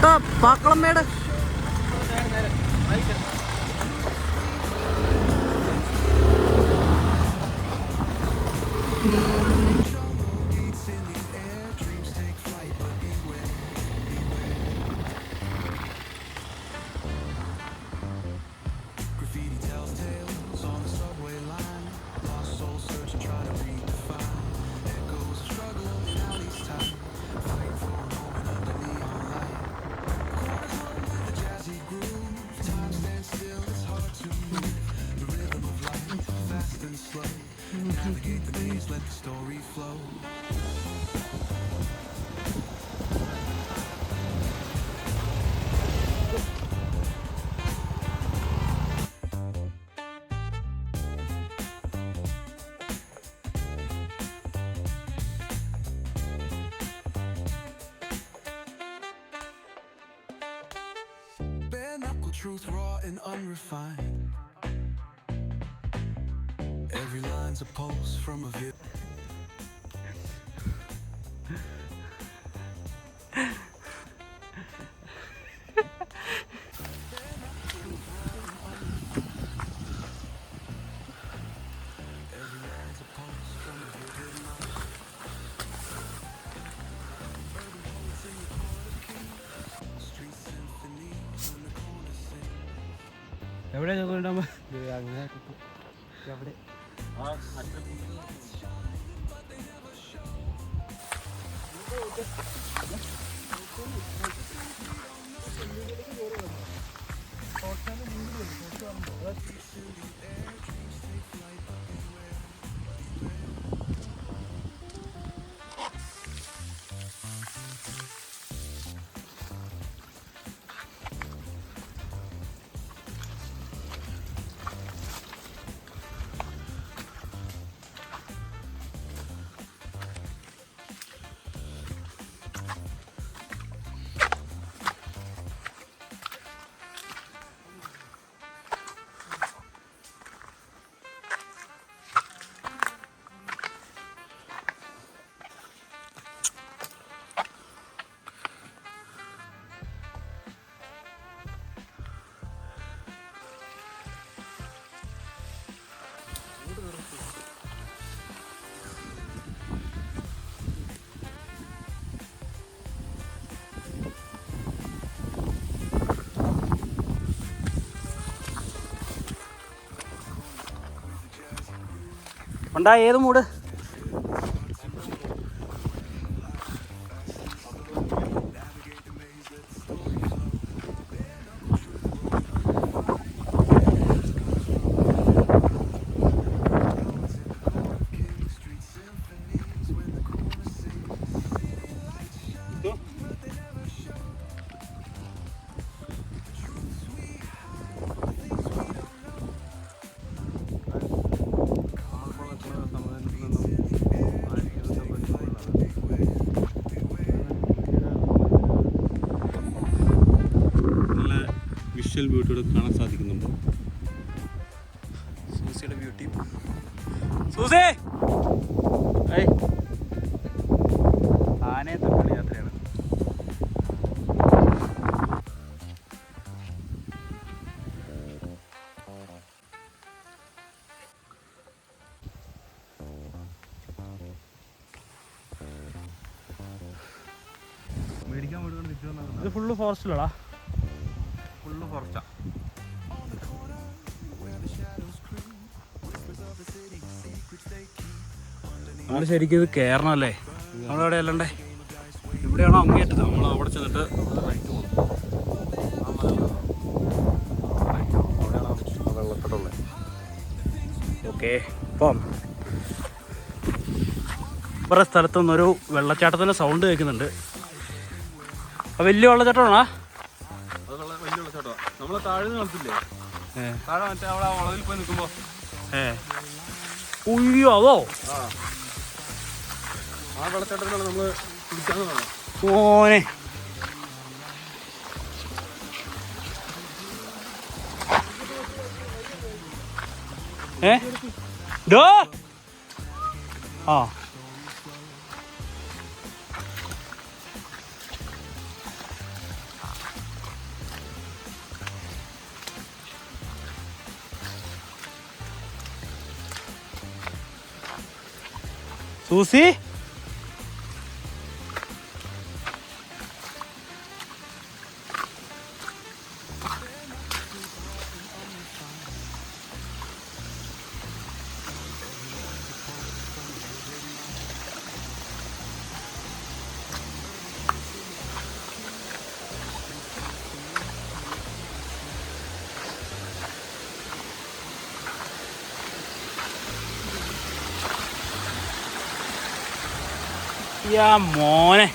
ചേട്ടാ പാക്കളമ്മയുടെ. Bare and unrefined. Every line's a pulse from a vid. എവിടെ ചോദിക്കണ്ടാകുമ്പോ ഉണ്ടാ ഏത് മൂട്? വിഷ്വൽ ബ്യൂട്ടിയുടെ കാണാൻ സാധിക്കുന്നുണ്ട്? സൂസിയുടെ ബ്യൂട്ടി. സൂസേ! ആനയെ തമ്മിലുള്ള യാത്രയാണ്. ഇത് ഫുള്ള് ഫോറസ്റ്റിലടാ നമ്മൾ ശരിക്കും ഇത് കയറണം അല്ലേ നമ്മളവിടെ അല്ലണ്ടേ ഇവിടെയാണോ അങ്ങേറ്റത്? നമ്മൾ അവിടെ ചെന്നിട്ട് റൈറ്റ് പോകും വെള്ളക്കെട്ടുള്ളത് ഓക്കെ അപ്പം വെള്ളച്ചാട്ടത്തിന്റെ സൗണ്ട് കേൾക്കുന്നുണ്ട്. വലിയ വെള്ളച്ചാട്ടമാണോ? വലിയ വെള്ളച്ചാട്ടമാണ് നമ്മൾ താഴെ താഴെ മറ്റേ അവിടെ വളവിൽ പോയി നിൽക്കുമ്പോൾ ഏ. ഉയ്യോ അതോ? ആ വെള്ളച്ചാട്ടത്തിലാണ് നമ്മൾ കുടിക്കാന്ന് ഓനെ. ഏ? ഡോ. ആ. സൂസി? യാ മോനെ.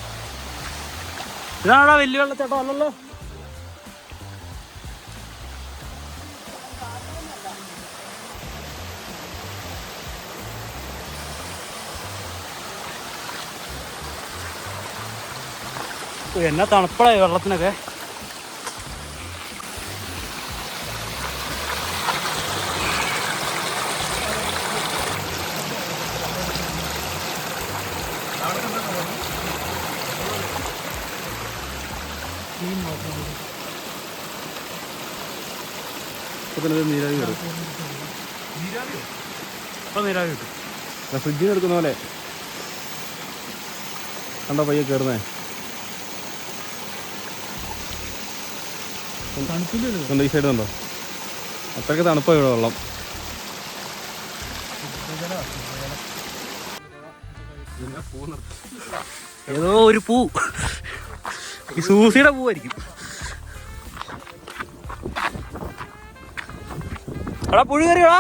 ഇതാണോടാ വലിയ വെള്ളച്ചാട്ടം? അല്ലല്ലോ. എന്നാ തണുപ്പളായി വെള്ളത്തിനൊക്കെ. നീരാവി കയറും ഇപ്പൊ നീരാവി കിട്ടും. ഫ്രിഡ്ജിൽ നിന്ന് എടുക്കുന്ന പോലെ. കണ്ടോ പയ്യെ കയറുന്നേ കണ്ടോ ഈ സൈഡ് കണ്ടോ? അത്രയ്ക്ക് തണുപ്പാണ് ഇവിടെ വെള്ളം. ഏതോ ഒരു പൂ. ഈ സൂസിയുടെ പൂവായിരിക്കും. എടാ പുഴു കയറിയോടാ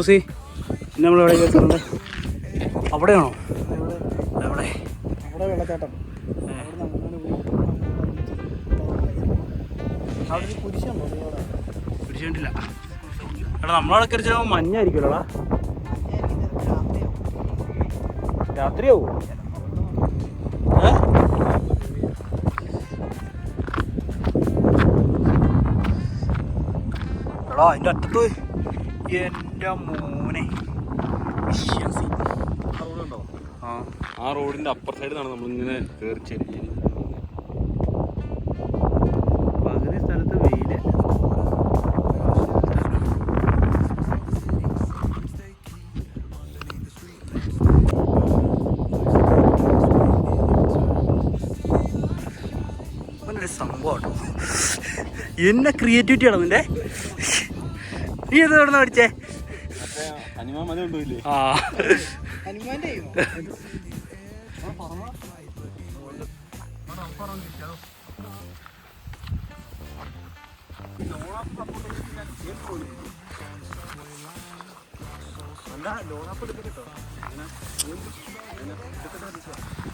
പിന്നെ നമ്മൾ എവിടെ കയറുന്നുണ്ട് അവിടെയാണോ? അവിടെ. അവിടെ വെള്ളച്ചാട്ടം. എടാ നമ്മളവിടെ കയറിച്ചാൽ മഞ്ഞായിരിക്കുമല്ലോടാ രാത്രിയാവോ? എടാ അതിന്റെ അറ്റത്ത് എന്റെ മോനെ. ആ ആ റോഡിന്റെ അപ്പർ സൈഡിൽ നിന്നാണ് നമ്മളിങ്ങനെ കയറി ചെല്ലിയത്. പകുതി സ്ഥലത്ത് വെയിൽ. അവനൊരു സംഭവം കേട്ടോ. എന്നെ ക്രിയേറ്റിവിറ്റി ആണ് നിന്റെ? നീ ഇത് എവിടെ നിന്ന് പഠിച്ചേ? ആ.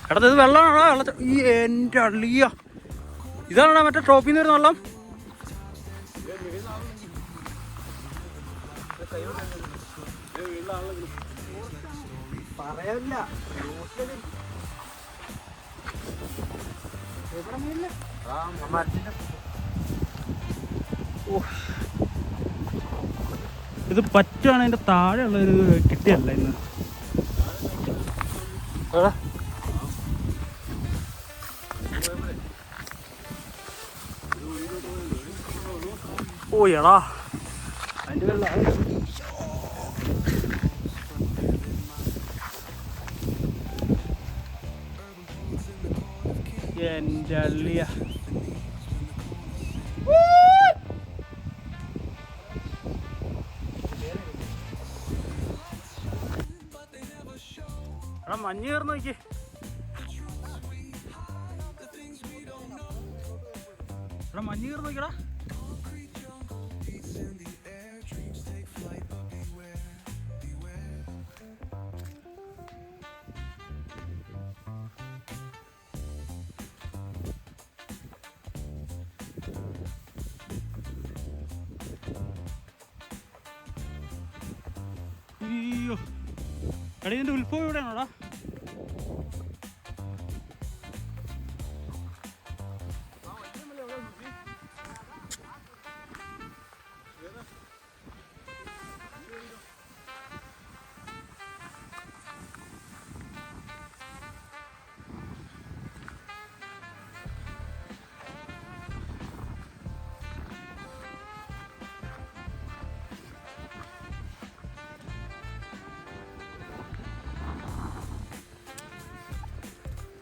എടാ ഇത് വെള്ളമാണോ വെള്ളച്ച ഈ എന്റെ അള്ളിയ ഇതാണോ മറ്റേ ടോപ്പിൽ നിന്ന് വരുന്ന വെള്ളം? ഇത് പറ്റുവാണ് അതിന്റെ താഴെയുള്ള ഒരു കിട്ടിയല്ല ഇന്ന്. ഓ എടാ. അതിന്റെ വെള്ളം അള്ളിയ എടാ മഞ്ഞ് കയറുന്ന നോക്കി. എടാ മഞ്ഞ് കയറുന്ന നോക്കിയടാ.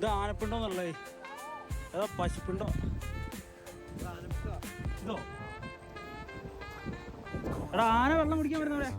ഇത് ആനപ്പിണ്ടോ എന്നുള്ളേ ഏതാ പശുപ്പിണ്ടോ? ഇതോ? എടാ ആന വെള്ളം കുടിക്കാൻ വരുന്നവിടെ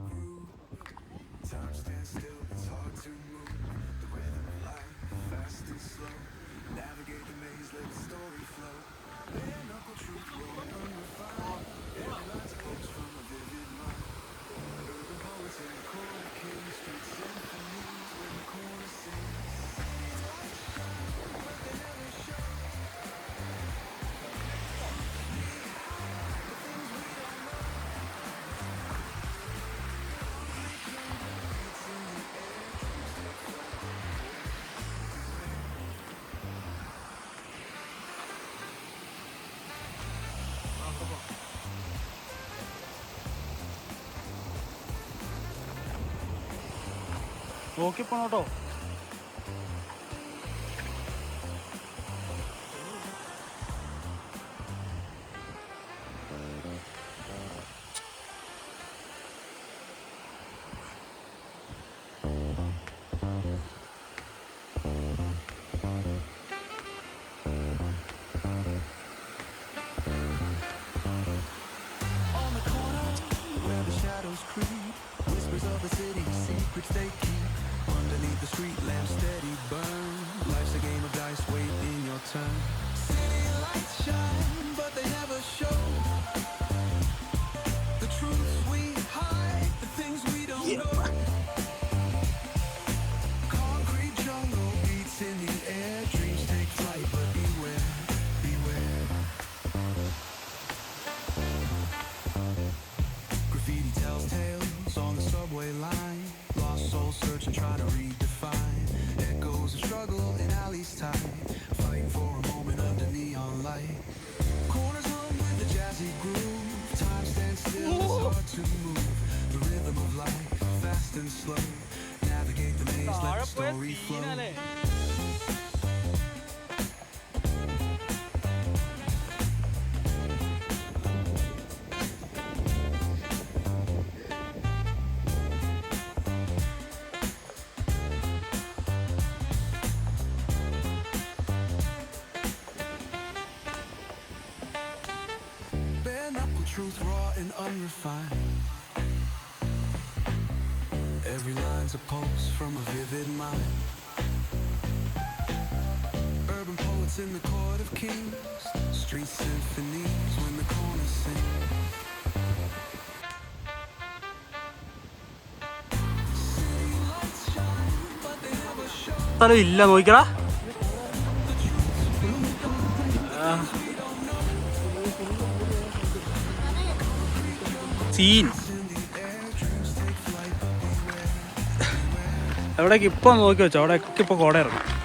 നോക്കി പോണോട്ടോ flow. Knuckle truth, raw and unrefined. Every line's a pulse from a vivid mind. Urban poets in the court of kings. Street symphonies when the corners sing. സ്ഥലം ഇല്ല നോക്കിക്കടാ സീൻ എവിടേക്ക് ഇപ്പം നോക്കി വെച്ചോ. അവിടെയൊക്കെ ഇപ്പൊ കോട ഇറങ്ങും.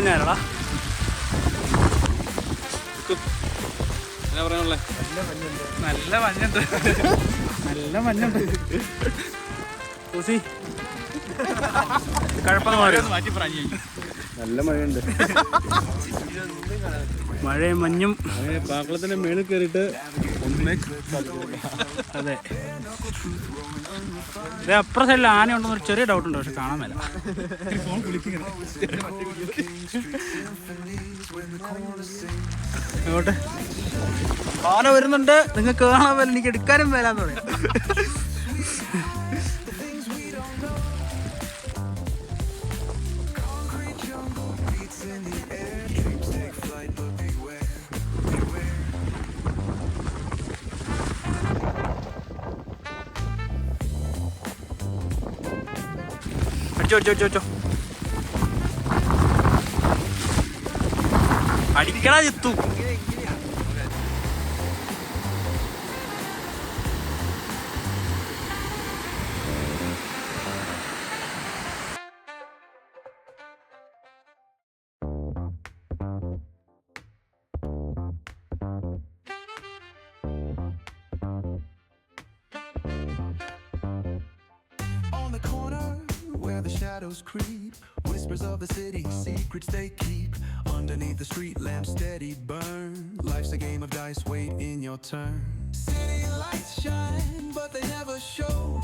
ഫുള്ള് മഞ്ഞായിരുടാ എന്നാ പറയാനുള്ളേ? നല്ല മഞ്ഞുണ്ട്. നല്ല മഞ്ഞുണ്ട്. ഊസി. കഴപ്പം മാറി മാറ്റി പറഞ്ഞു നല്ല മഴയുണ്ട്. മഴയും മഞ്ഞും. പാക്കളത്തിന്റെ മേളിൽ കയറിയിട്ട് അതെ. ഇത് അപ്പുറ സൈഡിൽ ആന ഉണ്ടെന്ന് ഒരു ചെറിയ ഡൗട്ട് ഉണ്ട് പക്ഷെ കാണാൻ മേല. അങ്ങോട്ട് ആന വരുന്നുണ്ട്. നിങ്ങൾക്ക് കാണാൻ മേല. എനിക്ക് എടുക്കാനും മേലാന്ന് പറയാം. അടിച്ചോ ചോ ചോ ചോ. അടിക്കടാ ചെത്തു shadows creep, whispers of the city, secrets they keep. Underneath the street lamp, steady burn. Life's a game of dice, wait in your turn. City lights shine, but they never show